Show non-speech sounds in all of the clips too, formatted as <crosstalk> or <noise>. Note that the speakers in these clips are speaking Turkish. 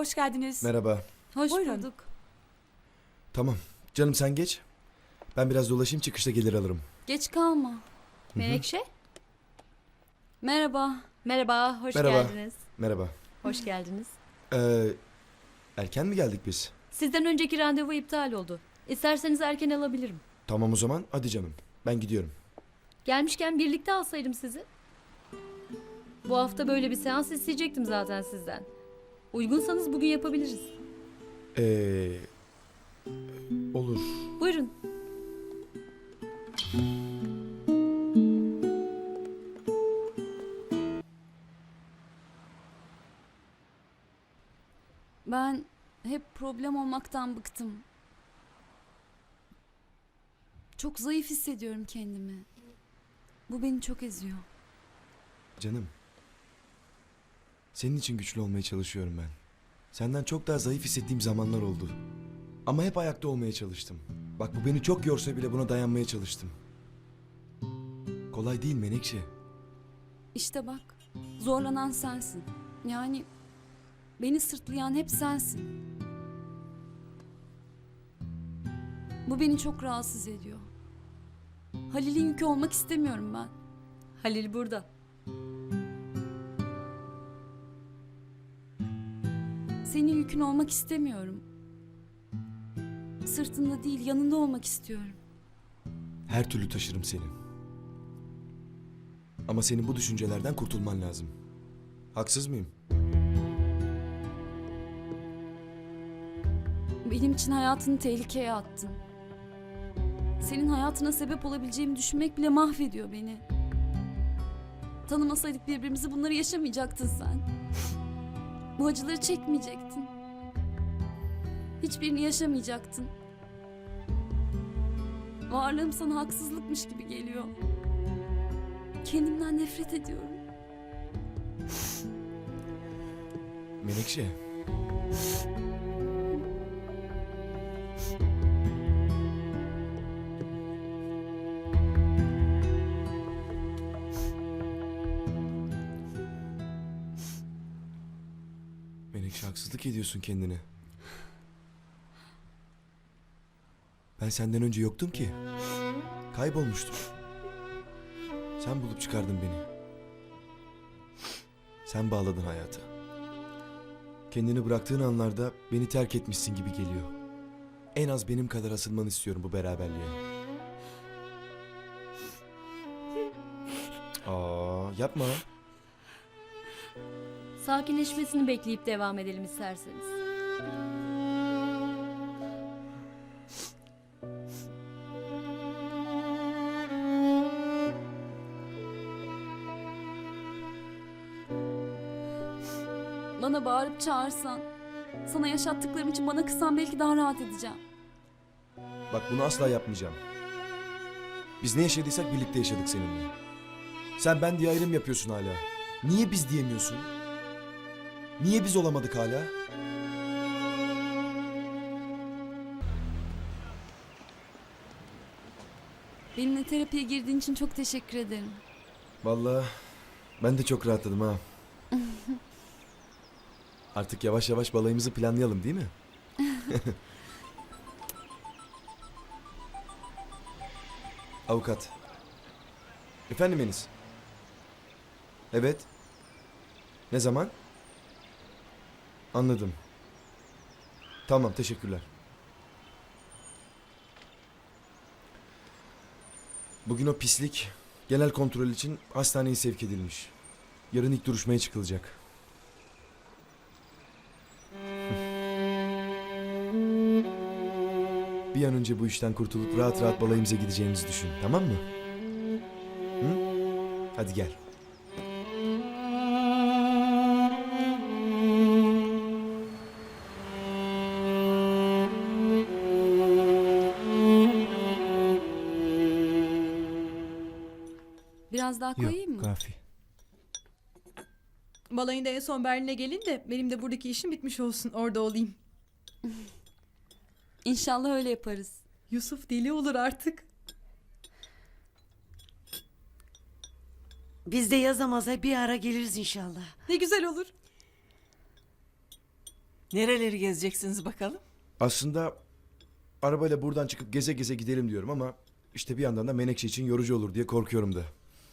Hoş geldiniz. Merhaba. Hoş Buyurun. bulduk. Tamam. Canım sen geç. Ben biraz dolaşayım çıkışta gelir alırım. Geç kalma. Menekşe. Merhaba. Merhaba, hoş Merhaba. geldiniz. Merhaba. Hoş geldiniz. Ee, erken mi geldik biz? Sizden önceki randevu iptal oldu. İsterseniz erken alabilirim. Tamam o zaman hadi canım. Ben gidiyorum. Gelmişken birlikte alsaydım sizi. Bu hafta böyle bir seans isteyecektim zaten sizden. Uygunsanız bugün yapabiliriz. Ee, olur. Buyurun. Ben hep problem olmaktan bıktım. Çok zayıf hissediyorum kendimi. Bu beni çok eziyor. Canım. Senin için güçlü olmaya çalışıyorum ben. Senden çok daha zayıf hissettiğim zamanlar oldu. Ama hep ayakta olmaya çalıştım. Bak bu beni çok yorsa bile buna dayanmaya çalıştım. Kolay değil Menekşe. İşte bak, zorlanan sensin. Yani beni sırtlayan hep sensin. Bu beni çok rahatsız ediyor. Halil'in yükü olmak istemiyorum ben. Halil burada. Senin yükün olmak istemiyorum. Sırtında değil, yanında olmak istiyorum. Her türlü taşırım seni. Ama senin bu düşüncelerden kurtulman lazım. Haksız mıyım? Benim için hayatını tehlikeye attın. Senin hayatına sebep olabileceğimi düşünmek bile mahvediyor beni. Tanımasaydık birbirimizi bunları yaşamayacaktın sen. Bu acıları çekmeyecektin. Hiçbirini yaşamayacaktın. Varlığım sana haksızlıkmış gibi geliyor. Kendimden nefret ediyorum. Menekşe. Haksızlık ediyorsun kendine. Ben senden önce yoktum ki. Kaybolmuştum. Sen bulup çıkardın beni. Sen bağladın hayata. Kendini bıraktığın anlarda beni terk etmişsin gibi geliyor. En az benim kadar asılmanı istiyorum bu beraberliğe. Aa, yapma. Sakinleşmesini bekleyip devam edelim isterseniz. Bana bağırıp çağırsan, sana yaşattıklarım için bana kızsan belki daha rahat edeceğim. Bak bunu asla yapmayacağım. Biz ne yaşadıysak birlikte yaşadık seninle. Sen ben diye ayrım yapıyorsun hala. Niye biz diyemiyorsun? Niye biz olamadık hala? Benimle terapiye girdiğin için çok teşekkür ederim. Vallahi ben de çok rahatladım ha. <laughs> Artık yavaş yavaş balayımızı planlayalım değil mi? <laughs> Avukat. Efendim Enis. Evet. Ne zaman? Anladım. Tamam teşekkürler. Bugün o pislik genel kontrol için hastaneye sevk edilmiş. Yarın ilk duruşmaya çıkılacak. Bir an önce bu işten kurtulup rahat rahat balayımıza gideceğimizi düşün. Tamam mı? Hı? Hadi gel. Biraz daha koyayım mı? kafi. Balayında en son Berlin'e gelin de benim de buradaki işim bitmiş olsun. Orada olayım. <laughs> İnşallah öyle yaparız. Yusuf deli olur artık. Biz de yazamaz bir ara geliriz inşallah. Ne güzel olur. Nereleri gezeceksiniz bakalım? Aslında arabayla buradan çıkıp geze geze gidelim diyorum ama işte bir yandan da Menekşe için yorucu olur diye korkuyorum da.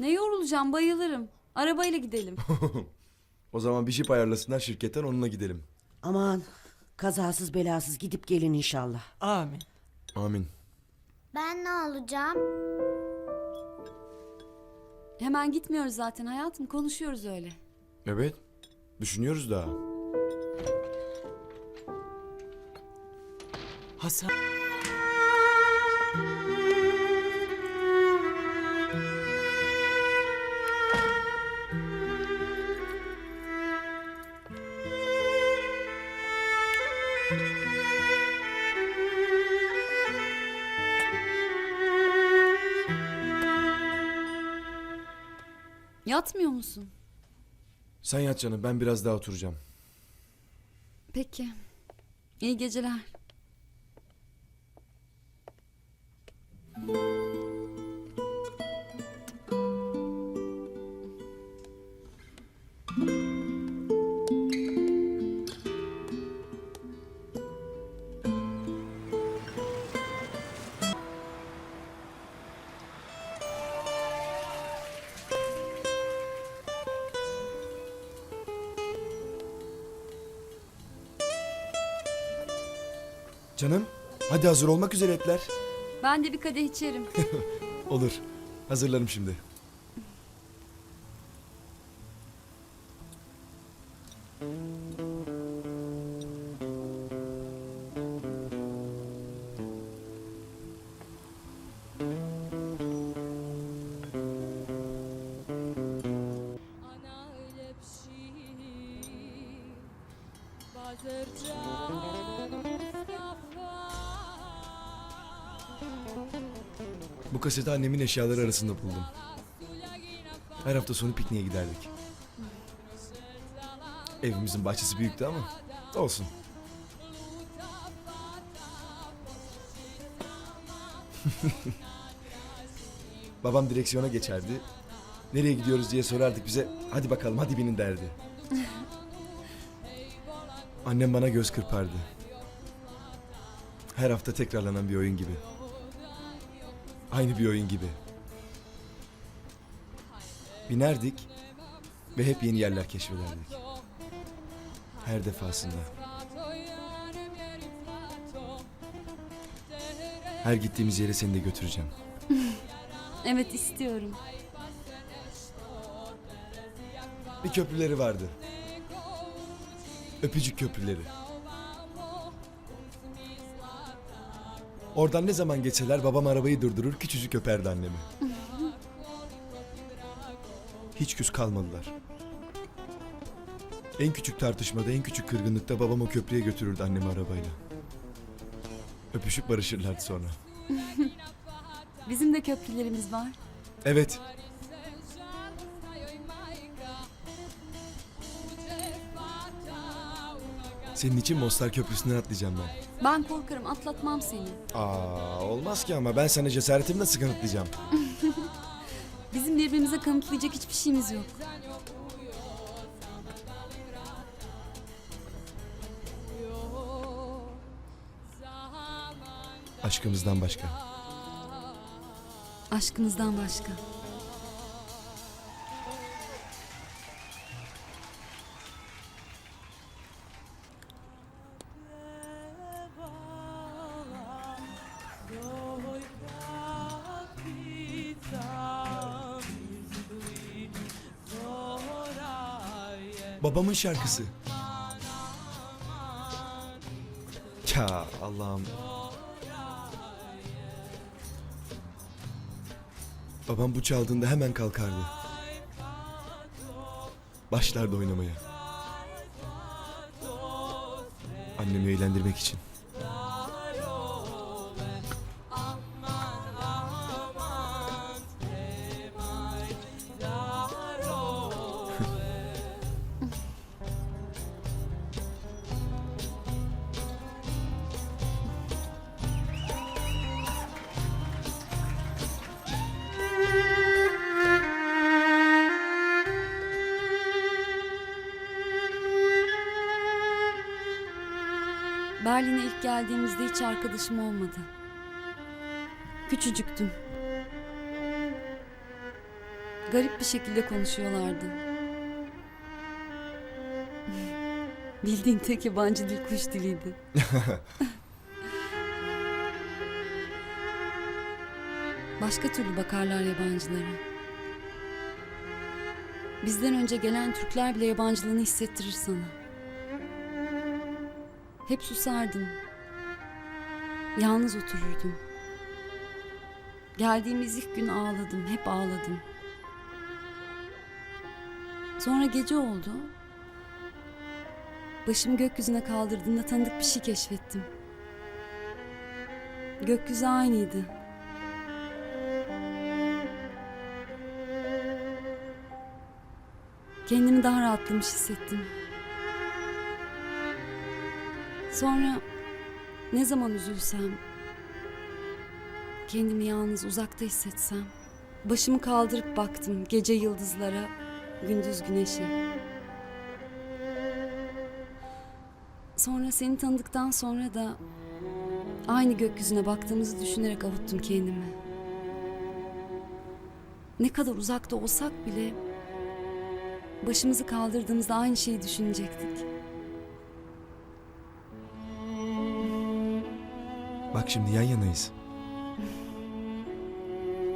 Ne yorulacağım bayılırım. Arabayla gidelim. <laughs> O zaman bir jip ayarlasınlar şirketten onunla gidelim. Aman kazasız belasız gidip gelin inşallah. Amin. Amin. Ben ne olacağım? Hemen gitmiyoruz zaten hayatım konuşuyoruz öyle. Evet. Düşünüyoruz daha. Hasan. Yatmıyor musun? Sen yat canım ben biraz daha oturacağım. Peki. İyi geceler. Canım hadi hazır olmak üzere etler. Ben de bir kadeh içerim. <laughs> Olur. Hazırlarım şimdi. Ana Bu kaseti annemin eşyaları arasında buldum. Her hafta sonu pikniğe giderdik. Evimizin bahçesi büyüktü ama olsun. <laughs> Babam direksiyona geçerdi. Nereye gidiyoruz diye sorardık bize. Hadi bakalım hadi binin derdi. Annem bana göz kırpardı. Her hafta tekrarlanan bir oyun gibi. Aynı bir oyun gibi. Binerdik ve hep yeni yerler keşfederdik. Her defasında. Her gittiğimiz yere seni de götüreceğim. <laughs> Evet istiyorum. Bir köprüleri vardı. Öpücük köprüleri. Oradan ne zaman geçseler babam arabayı durdurur küçücük öperdi annemi. Hiç küs kalmadılar. En küçük tartışmada, en küçük kırgınlıkta babam o köprüye götürürdü annemi arabayla. Öpüşüp barışırlardı sonra. Bizim de köprülerimiz var. Evet, senin için Mostar Köprüsü'nden atlayacağım ben. Ben korkarım atlatmam seni. Aa, olmaz ki ama ben sana cesaretimi nasıl kanıtlayacağım? <laughs> Bizim birbirimize kanıtlayacak hiçbir şeyimiz yok. Aşkımızdan başka. Aşkımızdan başka. Babamın şarkısı. Ya Allah'ım. Babam bu çaldığında hemen kalkardı. Başlardı oynamaya. Annemi eğlendirmek için. Berlin'e ilk geldiğimizde hiç arkadaşım olmadı. Küçücüktüm. Garip bir şekilde konuşuyorlardı. <laughs> Bildiğin tek yabancı dil kuş diliydi. <laughs> Başka türlü bakarlar yabancılara. Bizden önce gelen Türkler bile yabancılığını hissettirir sana. Hep susardım. Yalnız otururdum. Geldiğimiz ilk gün ağladım, hep ağladım. Sonra gece oldu. Başımı gökyüzüne kaldırdığımda tanıdık bir şey keşfettim. Gökyüzü aynıydı. Kendimi daha rahatlamış hissettim. Sonra ne zaman üzülsem, kendimi yalnız uzakta hissetsem, başımı kaldırıp baktım gece yıldızlara, gündüz güneşe. Sonra seni tanıdıktan sonra da aynı gökyüzüne baktığımızı düşünerek avuttum kendimi. Ne kadar uzakta olsak bile başımızı kaldırdığımızda aynı şeyi düşünecektik. Bak şimdi yan yanayız.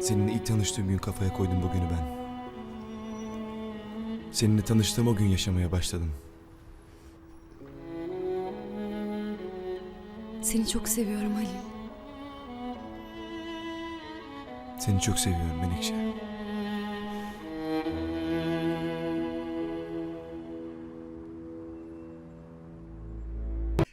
Seninle ilk tanıştığım gün kafaya koydum bugünü ben. Seninle tanıştığım o gün yaşamaya başladım. Seni çok seviyorum Halil. Seni çok seviyorum Menekşe.